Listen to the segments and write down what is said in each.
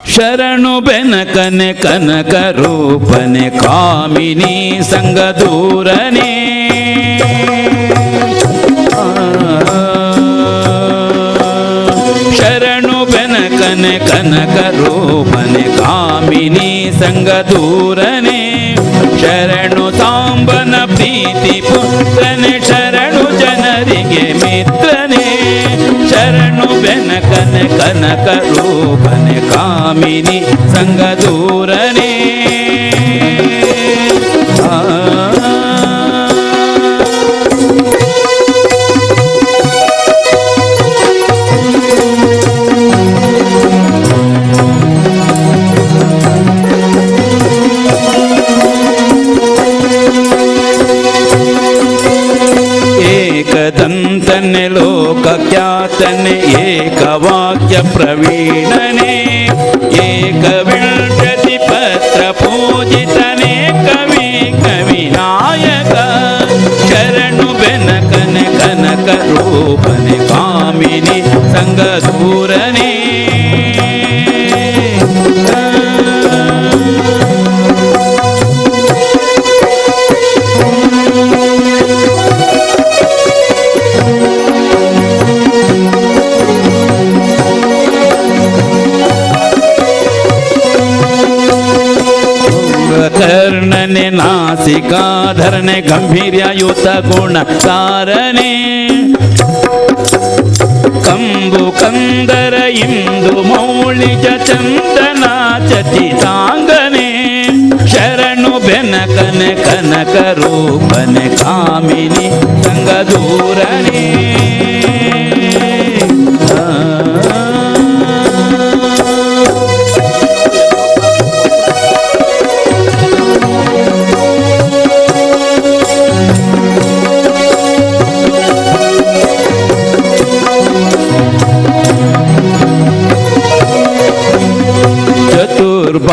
ಶರಣು ಬೆನಕನೆ ಕನಕ ರೂಪನೆ ಕಾಮಿನಿ ಸಂಗ ದೂರನೆ. ಶರಣು ಬೆನಕನೆ ಕನಕ ರೂಪನೆ ಕಾಮಿನಿ ಸಂಗ ದೂರನೆ. ಶರಣು ಸಾಂಬನ ಪ್ರೀತಿ ಪುತ್ರನೆ, ಶರಣು ಜನರಿಗೆ ಮಿತ್ರನೇ వెనకన కనక రూపన కామిని సంగదూరనే ಏಕದಂತನೆ ಲೋಕ ಖ್ಯಾತನೆ ಏಕವಾಕ್ಯ ಪ್ರವೀಣನೆ ಏಕವಿಂಶತಿ ಪತ್ರ ಪೂಜಿತನೆ ಕವಿ ಕವಿನಾಯಕ ಶರಣು ಬೆನಕನೆ ಕನಕ ರೂಪನೆ ಕಾಮಿನಿ ಸಂಗ ದೂರನೆ ಕರ್ಣನೆ ನಾಸಿಕಾಧರಣೆ ಗಂಭೀರ್ಯಯುತ ಗುಣ ಸಾರನೆ ಕಂಬು ಕಂದರ ಇಂದು ಮೌಳಿಜ ಚಂದನ ಚಚಿತಾಂಗನೆ ಶರಣು ಬೆನಕನೆ ಕನಕ ರೂಪನೆ ಕಾಮಿನಿ ಸಂಗ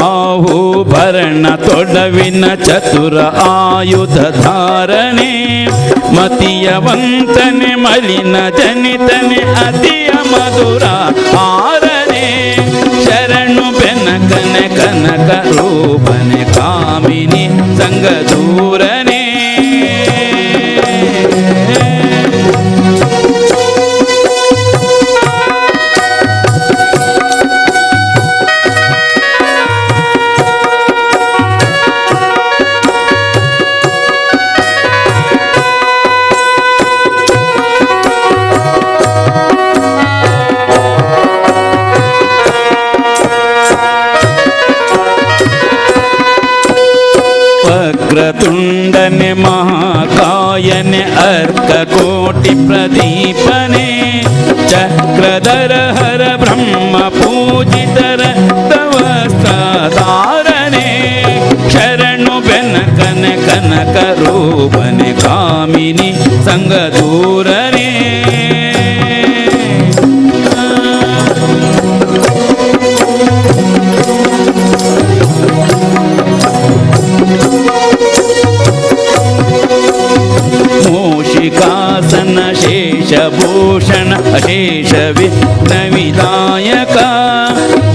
ದೂರನೆ ಚತುರ್ಬಾಹು ಭರಣ ತೊಡವಿನ ಚತುರ ಆಯುಧ ಧಾರಣೆ. ಮತಿಯವಂತನೆ ಮಲಿನ ಜನಿತನೆ ಅತಿಯ ಮಧುರ ಆರನೆ हाकायन अर्ककोटि प्रदीपने चक्र हर ब्रह्म पूजितर तव स्थाने क्षरणुबन कन कनकरूपन कामिनि सङ्गदूर ಶೇಷಭೂಷಣ ಅಶೇಷ ವಿಘ್ನ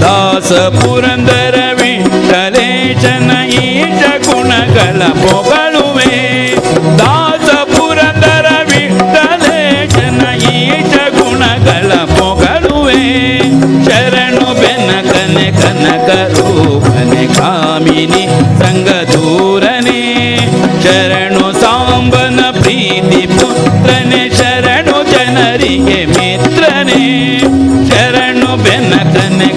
ದಾಸ ಪುರಂದರ ವಿಠಲೇಶನ ಈಶ ಗುಣಗಳ ಪೊಗಳುವೆ ದಾಸ ಪುರಂದರ ವಿಠಲೇಶನ ಈಶ ಗುಣಗಳ ಪೊಗಳುವೆ ಶರಣು ಬೆನಕನೆ ಕನಕ ರೂಪನೆ ಕಾಮಿನಿ ಸಂಗ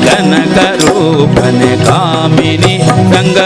కనక రూపణ కామిని రంగ